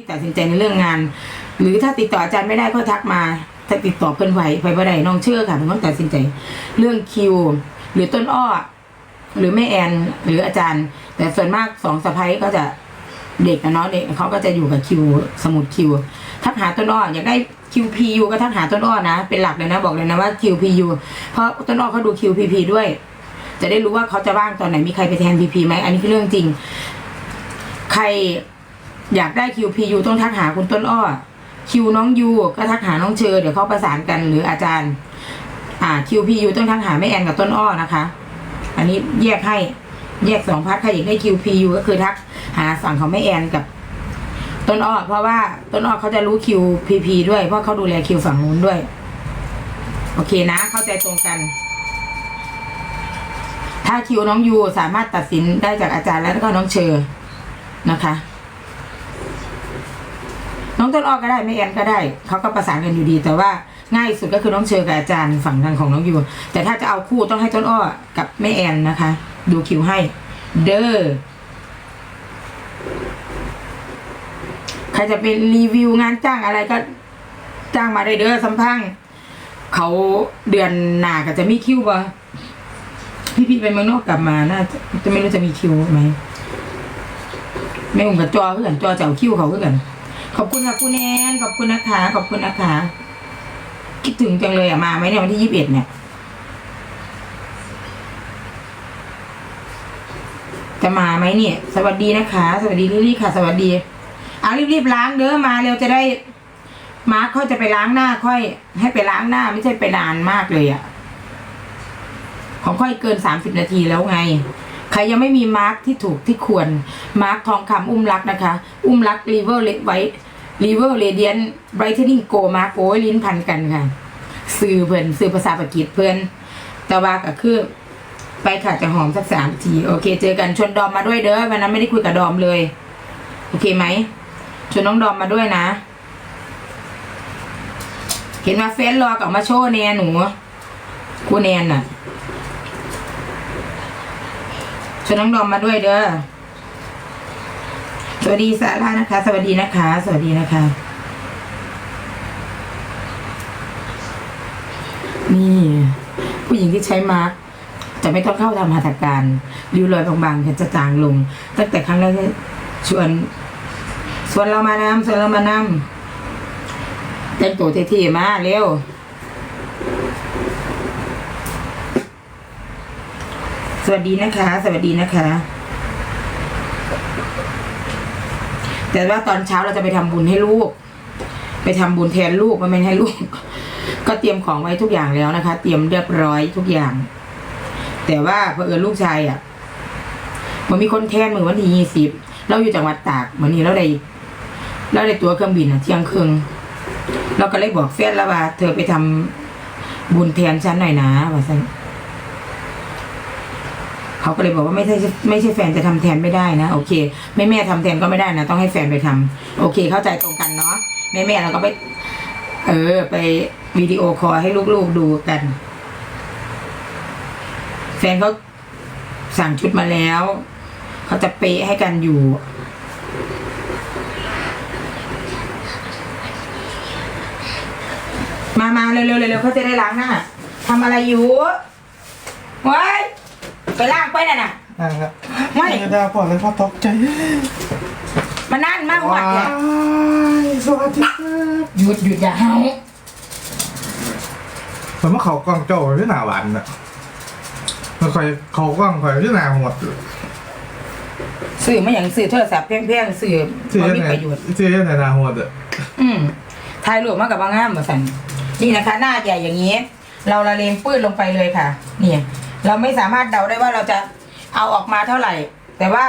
ที่ตัดสินใจในเรื่องงาน หรือถ้าติดต่ออาจารย์ไม่ได้ก็ทักมา ถ้าติดต่อเพิ่นไหวไปบ่ได้น้องเชื่อค่ะเป็นคนตัดสินใจ เรื่องคิว หรือต้นอ้อ หรือแม่แอนหรืออาจารย์ แต่ส่วนมากสองสะพ้ายก็จะเด็กนะเนาะเด็กเขาก็จะอยู่กับคิวสมุดคิว ทักหาต้นอ้ออยากได้คิวพียูก็ทักหาต้นอ้อนะ เป็นหลักเลยนะบอกเลยนะว่าคิวพียูเพราะต้นอ้อเขาดูคิวพีพีด้วย จะได้รู้ว่าเขาจะว่างตอนไหนมีใครไปแทนพีพีไหมอันนี้คือเรื่องจริง ใคร อยากได้คิวพียูต้องทักหาคุณต้นอ้อคิวน้องยูก็ทักหาน้องเชอเดี๋ยวเขาประสานกันหรืออาจารย์ อ่าคิวพียูต้องทักหาแม่แอนกับต้นอ้อนะคะ อันนี้แยกให้แยกสองพักใครอยากได้คิวพียูก็คือทักหาสั่งของแม่แอนกับต้นอ้อเพราะว่าต้นอ้อเขาจะรู้คิวพีพีด้วยเพราะเขาดูแลคิวฝั่งนู้นด้วย โอเคนะ เข้าใจตรงกัน ถ้าคิวน้องยูสามารถตัดสินได้จากอาจารย์แล้วก็น้องเชอนะคะ น้องต้นอ้อก็ได้ไม่แอนก็ได้เขาก็ประสานกันอยู่ดี แต่ว่าง่ายสุดก็คือน้องเชอกับอาจารย์ฝั่งทางของน้องยูแต่ถ้าจะเอาคู่ต้องให้ต้นอ้อกับแม่แอนนะคะ ดูคิวให้ เด้อใครจะเป็นรีวิวงานจ้างอะไรก็จ้างมาได้เด้อสัมพังเขาเดือนหน้าก็จะมีคิวบ่พี่ๆไปเมืองนอกกลับมาน่าจะจะไม่รู้จะมีคิวไหมไม่อุ่นกับจอเพื่อนจอเจ้าคิวเขาเพื่อน ขอบคุณค่ะคุณแอนขอบคุณนะคะ ขอบคุณนะคะ คิดถึงจังเลยอะมาไหมเนี่ยวันที่ยี่สิบเอ็ดเนี่ย จะมาไหมเนี่ย สวัสดีนะคะ สวัสดีลิลี่ค่ะ สวัสดี เอารีบๆล้างเด้อมาเร็วจะได้ มาร์คค่อยจะไปล้างหน้า ค่อย ให้ไปล้างหน้าไม่ใช่ไปนานมากเลยอะของค่อยเกินสามสิบนาทีแล้วไง รยังไม่มีมาร์คที่ถูกที่ควร มาร์คทองคำอุ้มรักนะคะ อุ้มรักรีเวอร์เลไว้รีเวอร์เรเดียนไบรท์เทนนิ่งโกมาร์คโอ้ยลิ้นพันกันค่ะ สื่อเพิ่อนสื่อภาษาปากีสเพิ่อนต่ว่าก็คือ ไปค่ะจะหอมสักสามที โอเค เจอกันชวนดอมมาด้วยเด้อวันนั้นไม่ได้คุยกับดอมเลย โอเคไหมชวนน้องดอมมาด้วยนะ เห็นมาเฟซรอกับมาโชว์แนนหนูกูแนนน่ะ ชวนน้องดอมมาด้วยเด้อ สวัสดีสารานะคะ สวัสดีนะคะ สวัสดีนะคะ นี่ ผู้หญิงที่ใช้มาร์กจะไม่ต้องเข้าทำหัตถการริ้วรอยบางๆจะจางลง ตั้งแต่ครั้งแรกชวนชวนเรามานำชวนเรามานำแต่งตัวเท่ๆมาเร็ว วัสดีนะคะ สวัสดีนะคะ แต่ว่าตอนเช้าเราจะไปทำบุญให้ลูก ไปทำบุญแทนลูกไมันไม่ให้ลูก ก็เตรียมของไว้ทุกอย่างแล้วนะคะ เตรียมเรียบร้อยทุกอย่าง แต่ว่าเผอิญลูกชายอะมันมีคนแทนมือวันที่ยี่สิบเราอยู่จังหวัดตากเหมือนนี้เราได้เราได้ตัวเครื่องบินอะเที่ยงครึ่งเราก็เลยบอกแฟนแล้วว่า เธอไปทำบุญแทนฉันหน่อยนะว่าฉัน เขาก็เลยบอกว่าไม่ใช่ไม่ใช่แฟนจะทำแทนไม่ได้นะโอเคแม่แม่ทำแทนก็ไม่ได้นะต้องให้แฟนไปทำโอเค เข้าใจตรงกันเนาะแม่แม่เราก็ไป เออ ไปวิดีโอคอลให้ลูกๆดูกัน แฟนเขาสั่งชุดมาแล้วเขาจะเปะให้กันอยู่มามาเร็วๆเร็วๆเขาจะได้ล้างหน้าทำอะไรอยู่ไว้ย ไปล้างไปน่ะน่ะ นั่งครับไม่ดาก่อนเลยพ่อตกใจมานั่นมาหวัดเนี่ยยสวัสดีครับหยุดหยุดอย่าเฮาผมว่าเขากล้องโจ้ที่หนาหวานอะมันคอยเขากล้องคอยที่หนาหดสื่อไม่อย่างสื่อโทรศัพท์เพียงๆสื่อที่มันยังมีไงประโยชน์ที่ยังไงหนาหดอะอืมถ่ายรูปมากับว่างามมาสันนี่นะคะ หน้าใหญ่อย่างนี้ เราละเลงปื้ดลงไปเลยค่ะนี่ เราไม่สามารถเดาได้ว่าเราจะเอาออกมาเท่าไหร่ แต่ว่า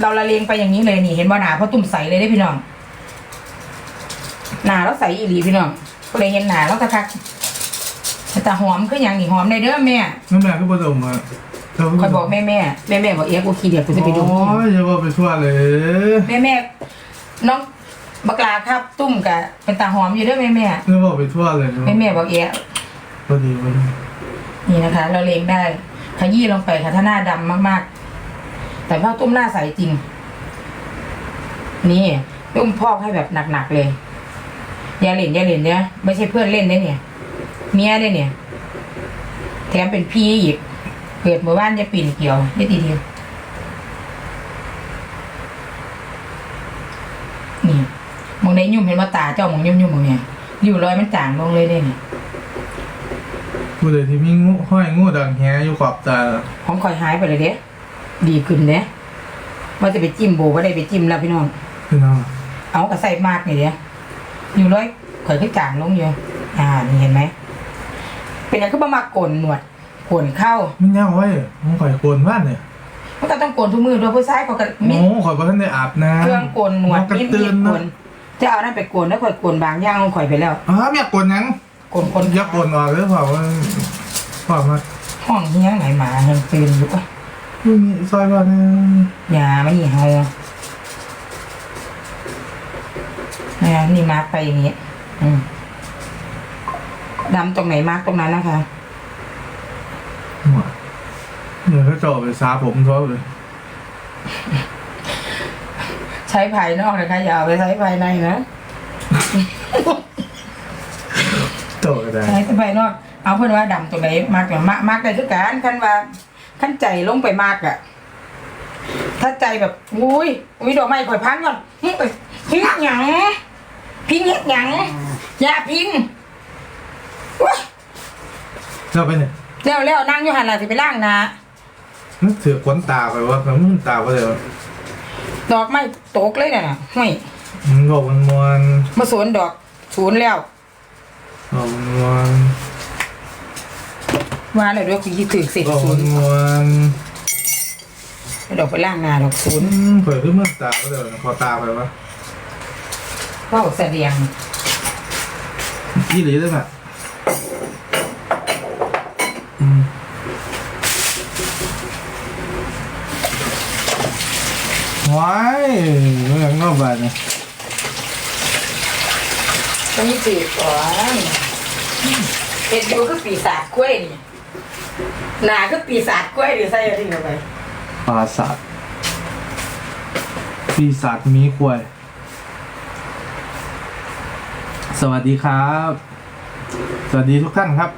เราละเลงไปอย่างนี้เลยนี่เห็นบ่หนาเพราะตุ่มใสเลยได้พี่น้องหนาแล้วใสอีหลีพี่น้องก็เลยเห็นหนาแล้วก็คักแต่หอมคืออย่างนี่หอมได้เด้อแม่นั่นแม่ก็ผสมมาคอยบอกแม่แม่แม่แม่บอกเอ๊ะกูขี้เดียดกูจะไปดูโอ้ยอย่าบอกไปทั่วเลยแม่แม่น้องบักลาครับตุ้มกะเป็นตาหอมอยู่เด้วยแม่แม่อย่าบอกไปทั่วเลยแม่แม่บอกเอ๊ะพอดีพอดี นี่นะคะ เราเลงได้ขยี้ลงไปค่ะถ้าหน้าดำมากๆ แต่ผ้าตุ้มหน้าใสจริง นี่อุ้มพอกให้แบบหนักๆเลยอย่าเล่นอย่าเล่นเนี่ยไม่ใช่เพื่อนเล่นได้เนี่ย เมียได้เนี่ย แถมเป็นพี่อีกเกิดเมื่อวานจะปีนเกี่ยวได้ทีเดียวนี่มองในยุ่มเห็นว่าตาเจ้ามองยุ่มยุ่มมองเนี่ยอยู่รอยมันจางลงเลยได้เนี่ย ผู้ใดที่มีงูห้อยงูดังแฮอยู่ขอบตาของคอยหายไปเลยเด้ดีขึ้นเด้ว่าจะไปจิ้มโบว่าได้ไปจิ้มแล้วพี่น้อง พี่น้องเอากระใส่มากนี่เด้อยู่ร้อยข่อยก็จางลงอยู่อ่านี่เห็นไหม เป็นอย่างก็บามากโกนหนวดโกนเข้ามันยาวไว้มันข่อยโกนบ้านเนี่ยมันก็ต้องโกนทุกมือด้วยผู้ชายเขาก็มีโอ้ข่อยบ่ทันได้อาบน้ำเครื่องโกนหนวดมันก็มีดตื่นโกนะนจะเอานั่นไปโกนแล้วข่อยโกนบางอย่างของข่อยไปแล้วอ๋อเมียโกนหยัง โกนคนอย่าโกนออกเลยเปล่าว่าเปล่ามาห้องเฮี้ยงไหนหมายังตื่นอยู่ก็ไม่มีซอยบ้านเนี่ยอย่าไม่หยีเฮาเนี่ยนี่มาร์กไปอย่างงี้อืมดำตรงไหนมาร์กตรงนั้นนะคะหัวเดี๋ยวเขาเจาะไปซาผมเขาเลยใช้ภายนอกนะคะอย่าเอาไปใช้ภายในนะเจาะก็ ได้ ใช้แต่ภายนอกเอาเพื่อนว่าดำตรงไหนมากกว่ามากมากได้ทุกการขั้นว่าขั้นใจลงไปมากอะถ้าใจแบบอุ้ยอุ้ยดอกไม้ข่อยพันก่อนพิงไปพิงหยังพิงเฮ็ดหยังอย่าพิงอุ๊ยเจ้าไปเนี่ยแล้วแล้วนั่งอยู่หันหลังสิไปล่างนะ นึกถือขนตาไปว่ามันมึนตาไปเลยว่าดอกไม้ตกเลยน่ะห้วย มันบอกมันมวนมาสวนดอกศูนแล้ว บอกมันมวนว่าแล้วด้วยคุณที่ถือสิบอกศูมันนย์มวนดอกไปล่างนาดอกศูนย์อืมเผยขึ้นมึนตาไปเลยพอตาไปว่าเข้าแสดงยี่หลีได้ไหมอืมว้ายเรื่องนอกบ้านเนี่ย ก็มีสีก่อนเห็ดดูคือปีศาจกล้วยนี่หนาคือปีศาจกล้วยหรือใส่อะไรเข้าไปปราสาทปีศาจมีควย สวัสดีครับ สวัสดีทุกท่านครับ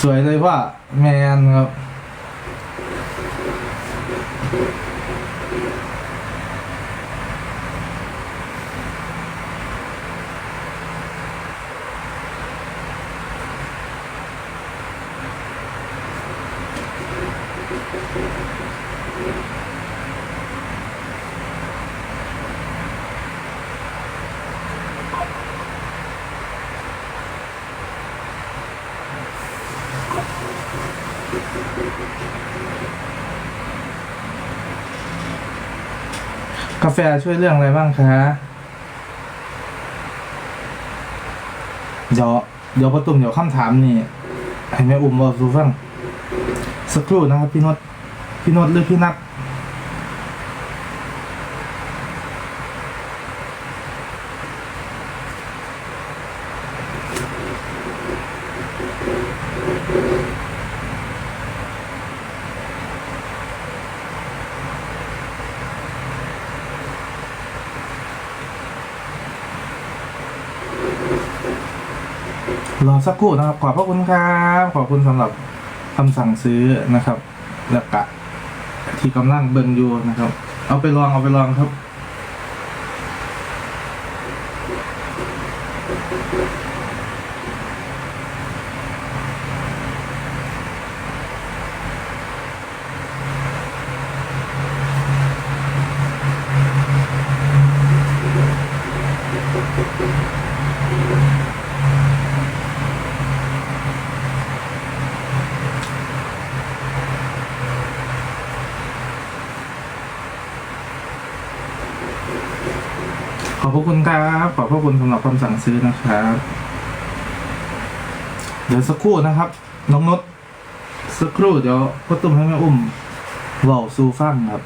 สวยเลยว่าแมนครับ กาแฟช่วยเรื่องอะไรบ้างคะเดี๋ยวเดี๋ยวประตุ่มเดี๋ยวคำถามนี่ให้แม่อุ้มบอกสูฟังสักครู่นะครับพี่นดพี่นดหรือพี่นัท สักครู่นะครับ ขอบพระคุณครับขอบคุณสำหรับคำสั่งซื้อนะครับ แล้วกะที่กำลังเบิ่งอยู่นะครับ เอาไปลองเอาไปลองครับ ขอบพระคุณครับ ข อบพระคุณสำหรับคำสั่งซื้อนะครับ เดี๋ยวสักครู่นะครับ น้องนดสักครู่เดี๋ยวพ่อตุ้มให้แม่อุ้มเว่าซูฟังครับ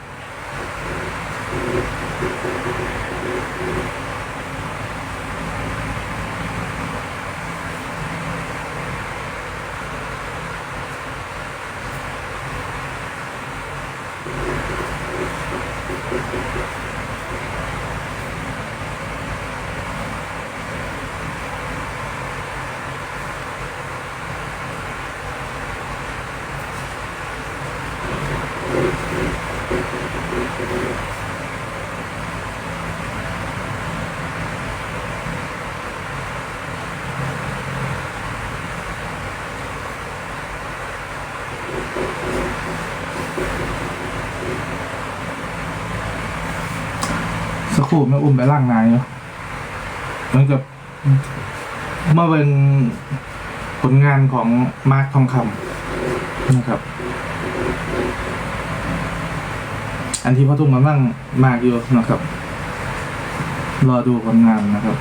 ครู่แม่อุ้มไปล่างนายเนาะเหมือนกับมาเป็นผลงานของมาร์คทองคำนะครับ อันที่พ่อตุ้มมาบ้างมากอยู่นะครับ รอดูผลงานนะครับ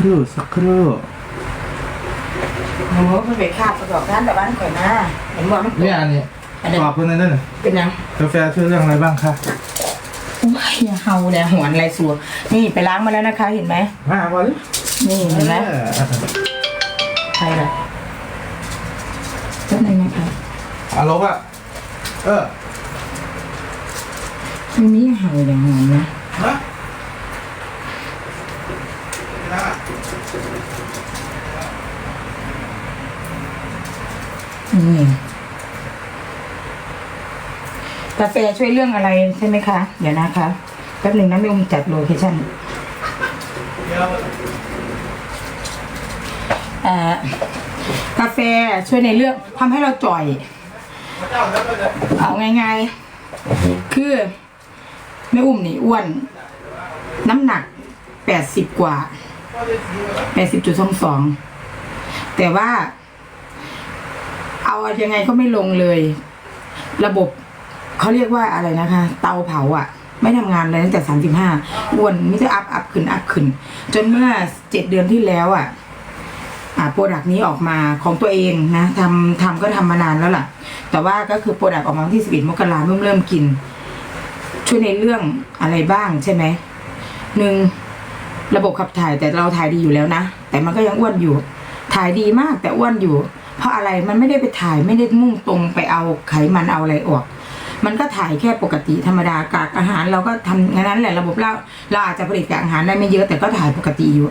ครู่สักครู่โอ้โหมันไปคาบประกอบงานแต่บ้านข่อยนะเห็นบอกมันเนี่ยอันนี้อันนี้ตอบคนนั้นน่ะเป็นยังกาแฟช่วยเรื่องอะไรบ้างคะโอ้ยอย่าเฮาเลยหวนอะไรสัวนี่ไปล้างมาแล้วนะคะ เห็นไหมมาบอลนี่เห็นไหมเออใครล่ะเป็นไงนะคะอาลบอะเออมันมีเห่าอย่างหวนนะฮะ นี่กาแฟช่วยเรื่องอะไรใช่ไหมคะ เดี๋ยวนะคะ แป๊บหนึ่งนะไม่อุ้มจัดโลเคชั่นอ่อกาแฟช่วยในเรื่องทำให้เราจ่อยเจ้าแล้วก็จะเอาง่ายๆ คือแม่อุ้มนี่อ้วน น้ำหนักแปดสิบกว่าแปดสิบจุดสองสองแต่ว่าายังไงก็ไม่ลงเลย ระบบเขาเรียกว่าอะไรนะคะ เตาเผาอะ่ะ ไม่ทำงานเลยตั้งแต่สามสิบห้าอ้วนมิจะอัพอัพขึ้นอัพขึ้น จนเมื่อเจ็ดเดือนที่แล้วอะอ่าโปรดักต์นี้ออกมาของตัวเองนะทำทำก็ทำมานานแล้วล่ะ แต่ว่าก็คือโปรดักต์ออกมาที่สิบเอ็ดมกราเริ่มเริ่มกิน ช่วยในเรื่องอะไรบ้างใช่ไหมหนึ่งระบบขับถ่ายแต่เราถ่ายดีอยู่แล้วนะ แต่มันก็ยังอ้วนอยู่ ถ่ายดีมากแต่อ้วนอยู่ เพราะอะไรมันไม่ได้ไปถ่ายไม่ได้มุ่งตรงไปเอาไขมันเอาอะไรออก มันก็ถ่ายแค่ปกติธรรมดากากอาหารเราก็ทำงั้นนั้นแหละระบบเราเราอาจจะผลิตกากอาหารได้ไม่เยอะแต่ก็ถ่ายปกติอยู่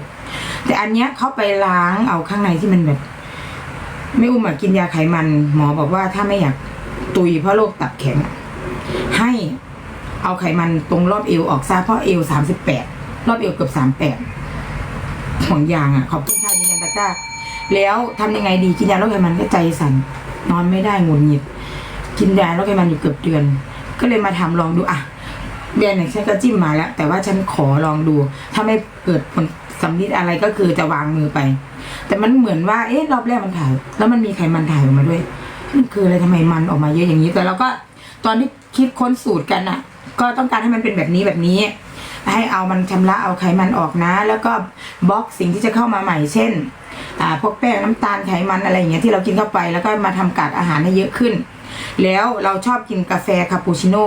แต่อันเนี้ยเขาไปล้างเอาข้างในที่มันแบบไม่อุ้มอะกินยาไขมัน หมอบอกว่าถ้าไม่อยากตุยเพราะโรคตับแข็ง ให้เอาไขมันตรงรอบเอวออกซะเพราะเอวสามสิบแปดรอบเอวเกือบสามแปดห่วงยางอะขอบคุณค่ะยืนยันตะก้า แล้วทำยังไงดีกินยาลดไขมันก็ใจสั่นนอนไม่ได้หงุดหงิด กินยาลดไขมันอยู่เกือบเดือน ก็เลยมาทำลองดูอะเดือนหนึ่งฉันก็จิ้มมาแล้ว แต่ว่าฉันขอลองดู ถ้าไม่เกิดผลสำลิดอะไรก็คือจะวางมือไป แต่มันเหมือนว่าเอ๊ะรอบแรกมันถ่าย แล้วมันมีไขมันถ่ายออกมาด้วยมันคืออะไรทำไมมันออกมาเยอะอย่างนี้แต่เราก็ตอนที่คิดค้นสูตรกันอะ ก็ต้องการให้มันเป็นแบบนี้แบบนี้ ให้เอามันชำระเอาไขมันออกนะ แล้วก็บล็อกสิ่งที่จะเข้ามาใหม่เช่น พวกแป้งน้ำตาลไขมันอะไรอย่างเงี้ยที่เรากินเข้าไป แล้วก็มาทำกากอาหารให้เยอะขึ้น แล้วเราชอบกินกาแฟคาปูชิโน่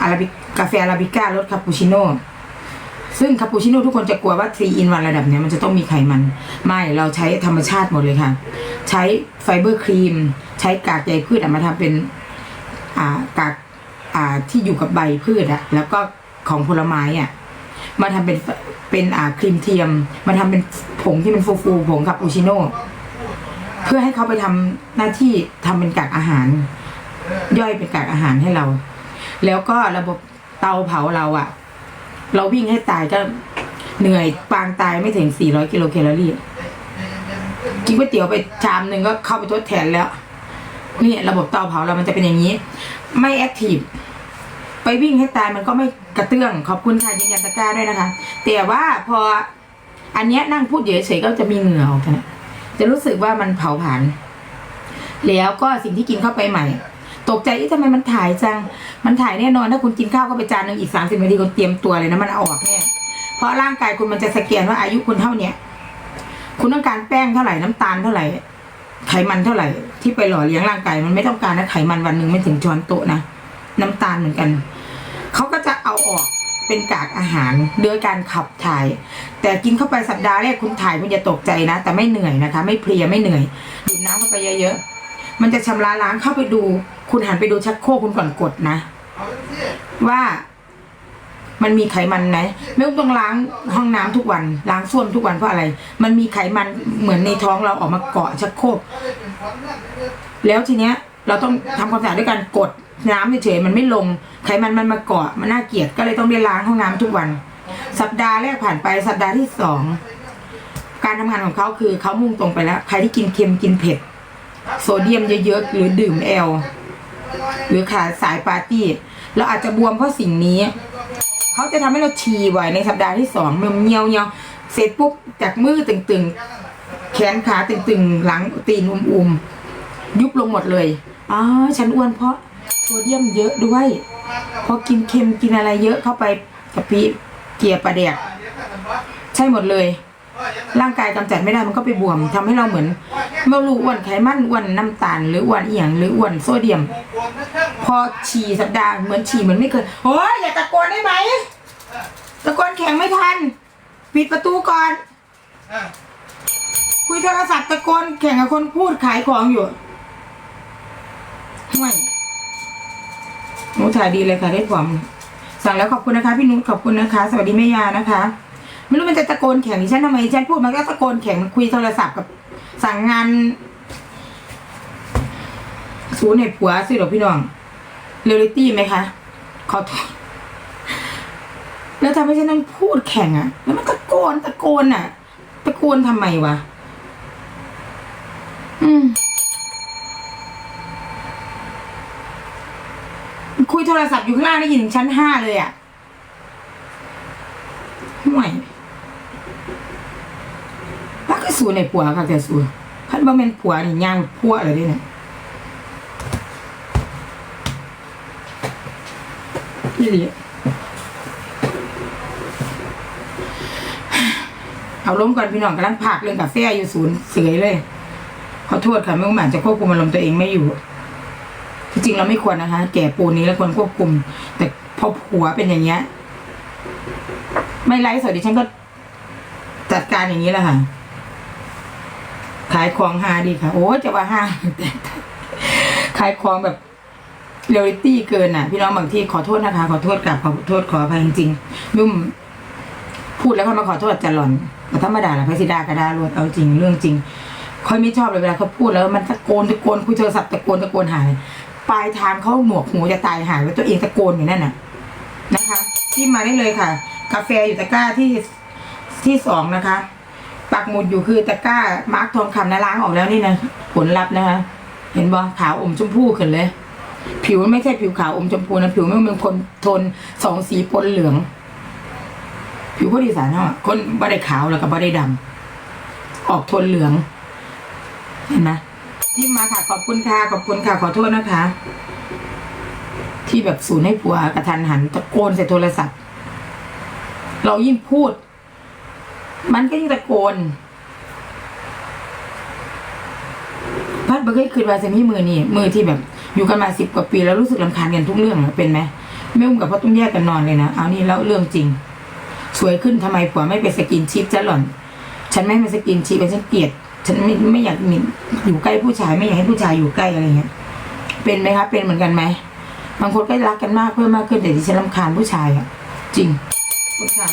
อาราบิกาแฟอาราบิก้ารสคาปูชิโน่ซึ่งคาปูชิโน่ทุกคนจะกลัวว่า3 in 1ระดับเนี้ยมันจะต้องมีไขมัน ไม่เราใช้ธรรมชาติหมดเลยค่ะ ใช้ไฟเบอร์ครีม ใช้กากใยพืชมาทำเป็นอ่ากากอ่าที่อยู่กับใบพืชอะแล้วก็ของผลไม้อะ มาทำเป็นเป็นอ่าครีมเทียม มาทำเป็นผงที่เป็นฟูฟูๆผงคาปูชิโน่เพื่อให้เขาไปทำหน้าที่ทำเป็นกากอาหาร ย่อยเป็นกากอาหารให้เรา แล้วก็ระบบเตาเผาเราอะเราวิ่งให้ตายก็เหนื่อยปางตายไม่ถึง 400 กิโลแคลอรี่กินก๋วยเตี๋ยวไปชามหนึ่งก็เข้าไปทดแทนแล้วนี่ระบบเตาเผาเรามันจะเป็นอย่างนี้ ไม่แอคทีฟไปวิ่งให้ตายมันก็ไม่ กระเตื้องขอบคุณค่ะยืนยันตะกร้าด้วยนะคะ แต่ว่าพออันเนี้ยนั่งพูดเฉยๆก็จะมีเหงื่อออกนะจะรู้สึกว่ามันเผาผลาญแล้วก็สิ่งที่กินเข้าไปใหม่ ตกใจเอ๊ะทำไมมันถ่ายจัง มันถ่ายแน่นอนถ้าคุณกินข้าวก็ไปจานหนึ่งอีกสามสิบนาทีคุณเตรียมตัวเลยนะมันออกแน่เพราะร่างกายคุณมันจะสแกนว่าอายุคุณเท่าเนี้ยคุณต้องการแป้งเท่าไหร่น้ำตาลเท่าไหร่ไขมันเท่าไหร่ที่ไปหล่อเลี้ยงร่างกายมันไม่ต้องการนะไขมันวันหนึ่งไม่ถึงช้อนโต๊ะนะน้ำตาลเหมือนกัน ออกเป็นกากอาหารโดยการขับถ่าย แต่กินเข้าไปสัปดาห์แรกคุณถ่ายคุณจะตกใจนะ แต่ไม่เหนื่อยนะคะ ไม่เพลียไม่เหนื่อยดื่มน้ำเข้าไปเยอะๆมันจะชำระล้างเข้าไปดู คุณหันไปดูชักโครกคุณก่อนกดนะ ว่ามันมีไขมันไหมไม่ต้องล้างห้องน้ำทุกวันล้างส้วมทุกวันเพราะอะไร มันมีไขมันเหมือนในท้องเราออกมาเกาะชักโครกแล้วทีเนี้ย เราต้องทำความสะอาดด้วยการกด น้ำเฉยๆมันไม่ลง ไขมันมันมาเกาะมันน่าเกลียดก็เลยต้องได้ล้างห้องน้ำทุกวัน สัปดาห์แรกผ่านไปสัปดาห์ที่สองการทำงานของเขาคือเขามุ่งตรงไปแล้ว ใครที่กินเค็มกินเผ็ด โซเดียมเยอะๆหรือดื่มแอลหรือขาสายปาร์ตี้เราอาจจะบวมเพราะสิ่งนี้ เขาจะทำให้เราฉี่บ่อยในสัปดาห์ที่สองมันเงียวเงียวๆเสร็จปุ๊บจากมือตึงๆ แขนขาตึงๆ หลังตีนอุ้มๆยุบลงหมดเลยอ๋อฉันอ้วนเพราะ โซเดียมเยอะด้วยเพราะกินเค็มกินอะไรเยอะเข้าไปกะปิเกียร์ปลาแดกใช่หมดเลย ร่างกายกำจัดไม่ได้มันก็ไปบวมทำให้เราเหมือนไม่รู้อ้วนไขมันอ้วนน้ำตาลหรืออ้วนเอียงหรืออ้วนโซเดียม พอฉี่สัปดาห์เหมือนฉี่เหมือนไม่เคยโอ้ยอย่าตะโกนได้ไหมตะโกนแข่งไม่ทันปิดประตูก่อนคุยโทรศัพท์ตะโกนแข่งกับคนพูดขายของอยู่ห่วย หนูถ่ายดีเลยค่ะได้ความสั่งแล้วขอบคุณนะคะ พี่นุชขอบคุณนะคะ สวัสดีแม่ยานะคะ ไม่รู้มันจะตะโกนแข่งดิฉันทำไมดิฉันพูดมันก็ตะโกนแข่งมันคุยโทรศัพท์กับสั่งงานศูนย์เหตุผัวสิหรอพี่น้องเรียลิตี้ไหมคะขอโทษแล้วทำให้ฉันต้องพูดแข่งอะแล้วมันตะโกนตะโกนอะตะโกนทำไมวะอืม คุย โทรศัพท์อยู่ข้างล่างได้ยินถึงชั้นห้าเลยอะห่วยแล้วก็สูในผัวค่ะแต่สูพันบ่เป็นผัวนี่ย่างผัวอะไรด้วยเนี่ยนี่ดิเอาล้มก่อนพี่น้องกำลังพักเรื่องกาแฟอยู่ศูนย์เสยเลย ขอโทษค่ะไม่หมาจะควบคุมอารมณ์ตัวเองไม่อยู่ ที่จริงเราไม่ควรนะคะ แก่ปูนนี้แล้วควรควบคุม แต่พอผัวเป็นอย่างเงี้ย ไม่ไลฟ์สดดิฉันก็จัดการอย่างนี้แหละค่ะ ขายของฮาดีค่ะ โอ้จะว่าฮาแต่ขายของแบบเรียลิตี้เกินอะ พี่น้องบางที่ขอโทษนะคะ ขอโทษกลับขอโทษขออภัยจริงๆนุ่มพูดแล้วเขามาขอโทษจะหล่อนแต่ธรรมดาแหละพระสิดากระดาลวดเอาจริงเรื่องจริงค่อยไม่ชอบเลยเวลาเขาพูดแล้วมันตะโกนตะโกนคุยโทรศัพท์ตะโกนตะโกนหาย ปลายทางเขาหนวกหูจะตายหายแล้วตัวเองตะโกนอยู่นั่นน่ะนะคะ ที่มาได้เลยค่ะ กาแฟอยู่ตะกร้าที่ที่สองนะคะปักหมุดอยู่คือตะกร้ามาร์กทองคำนะล้างออกแล้วนี่นะผลลัพธ์นะคะ เห็นบ่ขาวอมชมพูขึ้นเลย ผิวไม่ใช่ผิวขาวอมชมพูนะผิวไม่เป็นคนทนสองสีปนเหลือง ผิวคนอีสานเนาะคนบ่ได้ขาวแล้วก็บ่ได้ดำออกทนเหลือง เห็นไหม ที่มาค่ะ ขอบคุณค่ะ ขอบคุณค่ะ ขอโทษนะคะ ที่แบบศูนให้ผัวกระทันหันตะโกนใส่โทรศัพท์ เรายิ่งพูด มันก็ยิ่งตะโกนพัดบ่เคยคืนวาจะมีมือนี่มือที่แบบ อยู่กันมาสิบกว่าปีแล้วรู้สึกลำคาญกันทุกเรื่องอเป็นไหมไม่อุ้มกับพ่อตุ้มแยกกันนอนเลยนะเอานี่แล้วเรื่องจริง สวยขึ้นทำไมผัวไม่ไปสกินชิปจะหล่อน ฉันไม่ไปสกินชิปฉันเกลียด ฉันไม่ไม่อยากมีอยู่ใกล้ผู้ชายไม่อยากให้ผู้ชายอยู่ใกล้อะไรเงี้ยเป็นไหมคะเป็นเหมือนกันไหมบางคนก็รักกันมากเพิ่มมากขึ้นแต่ดิฉันรำคาญผู้ชายอะจริงผู้ชาย